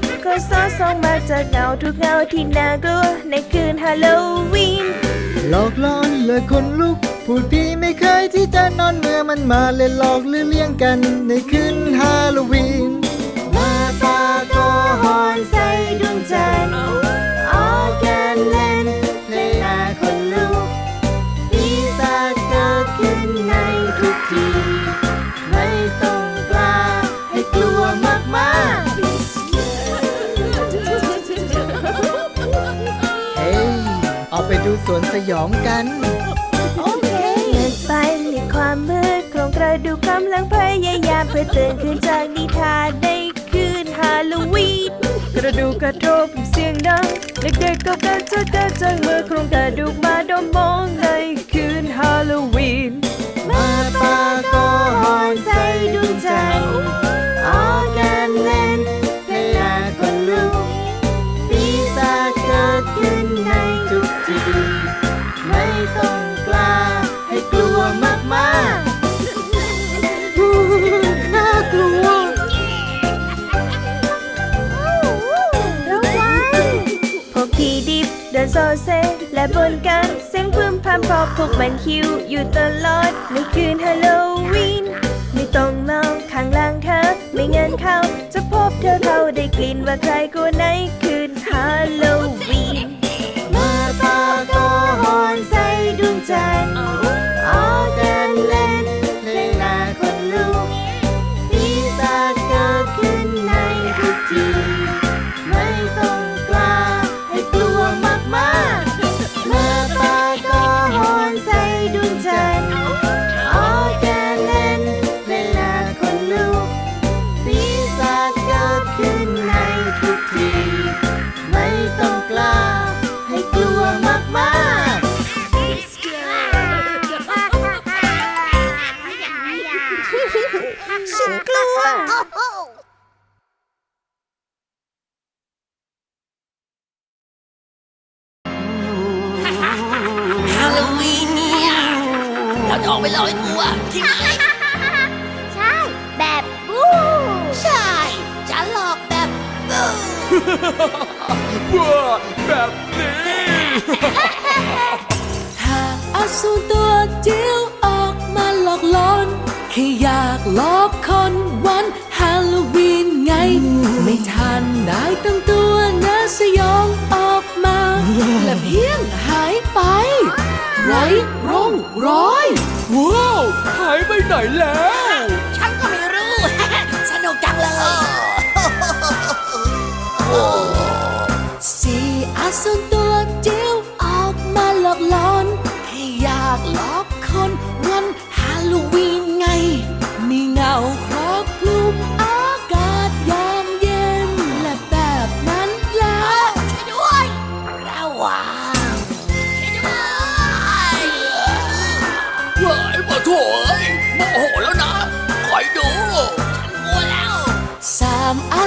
ำลังบินและพี่ดิฟก็ซอสองมาจากเงาทุกเงาที่น่ากลัวในคืนฮาโลวีนหลอกล่อนเลยคนลุก พูดพี่ไม่เคยที่จะนอนเมื่อมันมาเลยหลอกหรือเลี้ยงกันในคืนฮาโลวีน มาตาโกหอนใส่ดวงจันทร์ออกกันเล่น สวนสยองกัน โอเคเดินไปในความมืดโครงกระดูกกำลังพยายามเพื่อตื่นขึ้นจากนิทานในคืนฮาโลวีนกระดูกกระโทบเสียงดังเด็กๆก็กระจะกระจังเมื่อโครงกระดูกมาดมมอง ดิบเดินโซเซและบนกันเสียงพึมพำเพราะพวกมันคิวอยู่ตลอดในคืนฮาโลวีนไม่ต้องมองข้างล่างเธอไม่งั้นเขาจะพบเธอเขาได้กลิ่นว่าใครกูในคืนฮาโลวีนมาปาก็หอนใส่ดวงจันทร์ ฉันกลัว ฮาโลวีนเนี่ยเราจะออกไปลอยตัวที่ไหนใช่ แบบบู๊ใช่จะหลอกแบบบูว้าแบบนี้ถ้าอสูรตัวจิ๋วอ แค่อยากหลอกคนวันฮาโลวีนไง ไม่ทันได้ตั้งตัวนะสยองออกมา และเพียงหายไปไร้ร่องรอย ว้าว หายไปไหนแล้ว ฉันก็ไม่รู้ สนุกจังเลย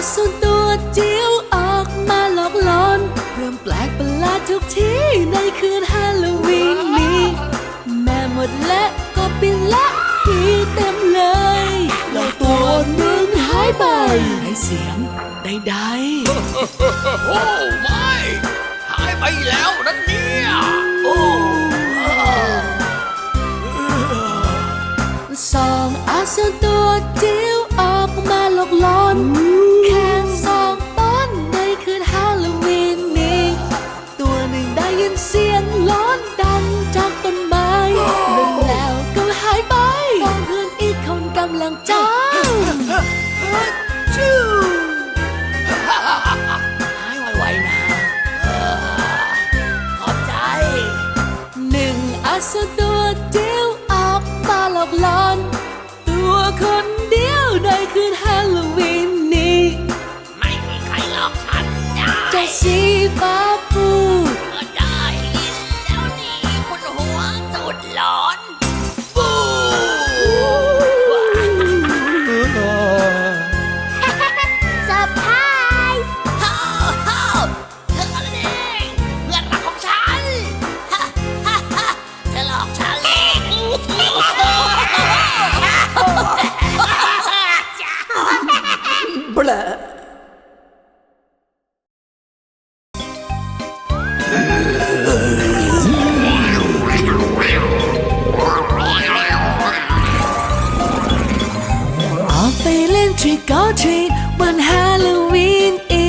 ามอนตัวเจียวออกมาหลอกหลอนเริ่มแปลกประหลาดทุกที่ในคืนฮาโลวีนนี้ แม่หมดและก็ปินและผีเต็มเลยแล้วตัวหนึ่งหายไปในเสียงใดโอ้ไม่หายไปแล้ว ไ trick or treat วันฮาโลวีนอี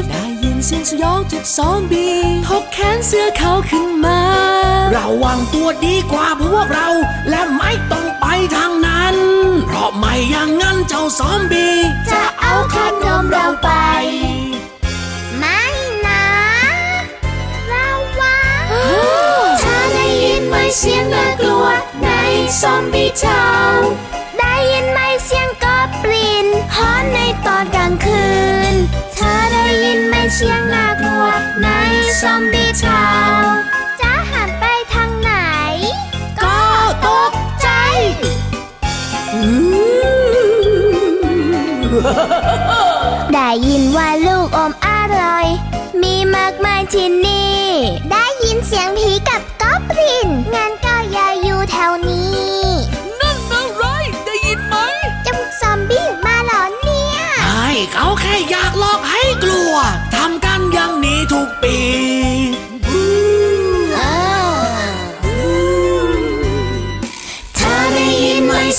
ฟได้ยินเสียงสยองจากซอมบี้ทกแขนเสื้อเขาขึ้นมา ระวังตัวดีกว่าพวกเรา และไม่ต้องไปทางนั้น เพราะไม่อย่างนั้นเจ้าซอมบี้จะเอาขนมเราไป ไม่นะระวังเธอได้ยินไหมเสียงน่ากลัวในซอมบี้เช้าางคืน เธอได้ยินไหมเสียงน่ากลัว ในซอมบี้เช้าจะหันไปทางไหน ก็ตกใจ ได้ยินว่าลูกอมอร่อย มีมากมายที่นี่ ได้ยินเสียงผีกับก๊อบลิน งั้นก็อย่าอยู่แถวนี้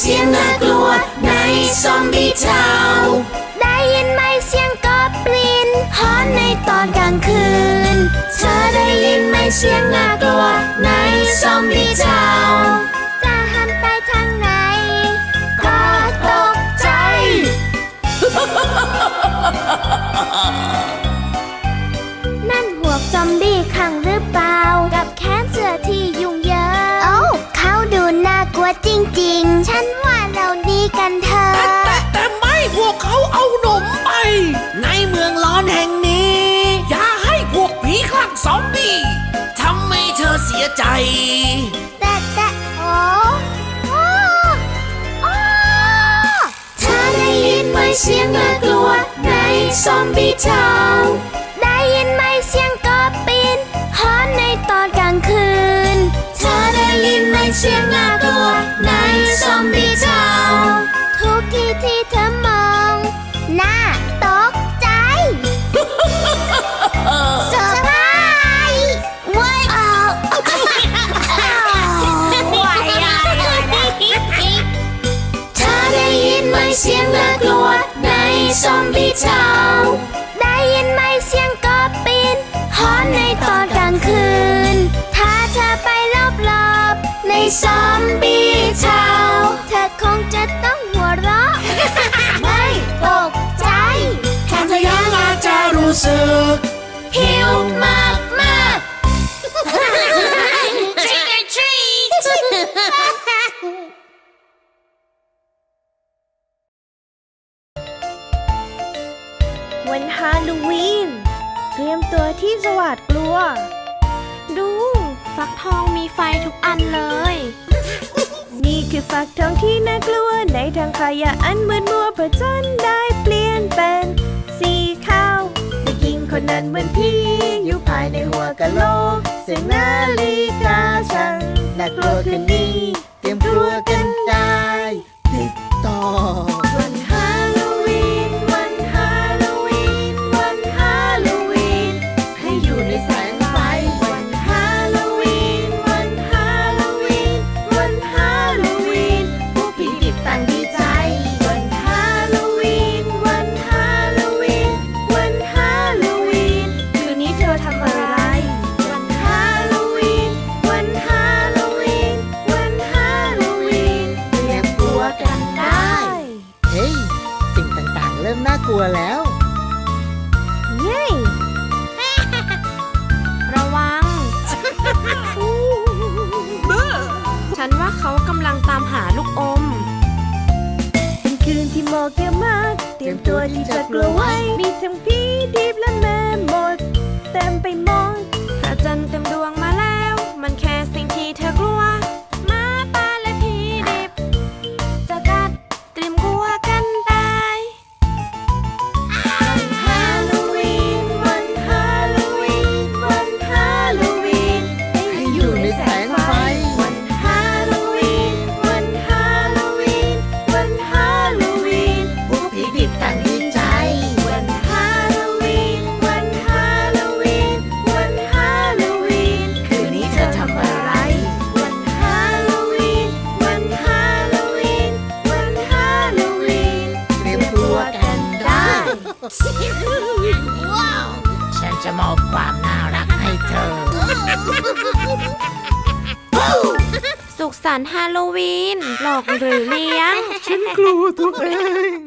เสียงน่ากลัวในซอมบี้เช้าได้ยินไหมเสียงกอบลินฮอนในตอนกลางคืน เธอได้ยินไหมเสียงน่ากลัวในซอมบี้เช้าจะหันไปทางไหน ก็ตกใจ แต่แต่โอ้โอ้โอ้เธอได้ยินไหมเสียงน่ากลัวในซอมบี้เช้าว ซอมบี้ช้าเธอคงจะต้องหัวเราะ ไม่ตกใจแค่เธอยังอาจจะรู้สึก หิวมากมาก Trick or treat วันฮาโลวีน เตรียมตัวที่จะหวาดกลัว ฟักทองมีไฟทุกอันเลย นี่คือฟักทองที่น่ากลัว ในทางขยะอันมืดมัวพระจนได้เปลี่ยนเป็นสีขาวเด็กหญิงคนนั้นเหมือนพี่อยู่ภายในหัวกะโหลก รียมตัวที่จะกลัวไว้ มีทั้งผีดิบและแม่หมด เต็มไปหมด มอบความน่ารักให้เธอ สุขสันต์ฮาโลวีน หลอกหรือเลี้ยง ฉันกลัวตัวเอง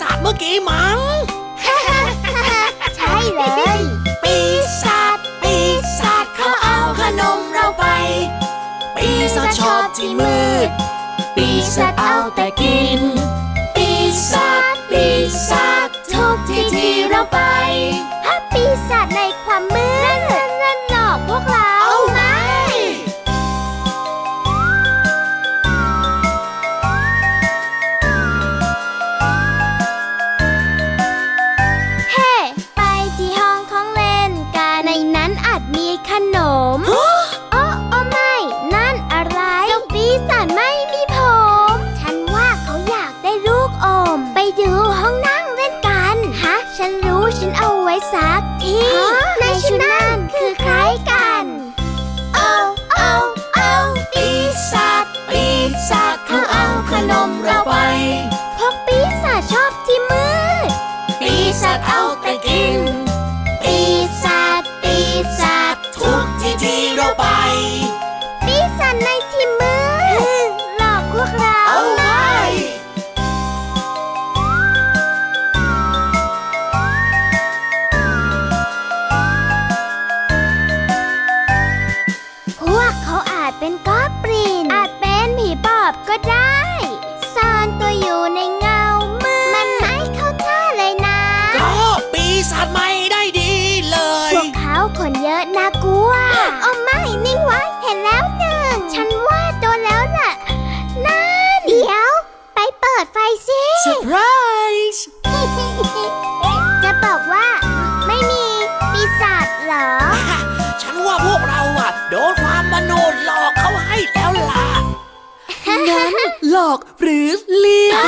ศาจเมื่อกี้มั้ง ใช่เลย ปีศาจ ปีศาจเขาเอาขนมเราไป ปีศาจชอบที่มืด ปีศาจเอาแต่กิน out. ปิดไฟสิเซอร์ไพรส์จะบอกว่า ไม่มีปีศาจเหรอ ฉันว่าพวกเราอะโดนความมโนหลอกเขาให้แล้วล่ะนั้นหลอกหรือเลี้ยง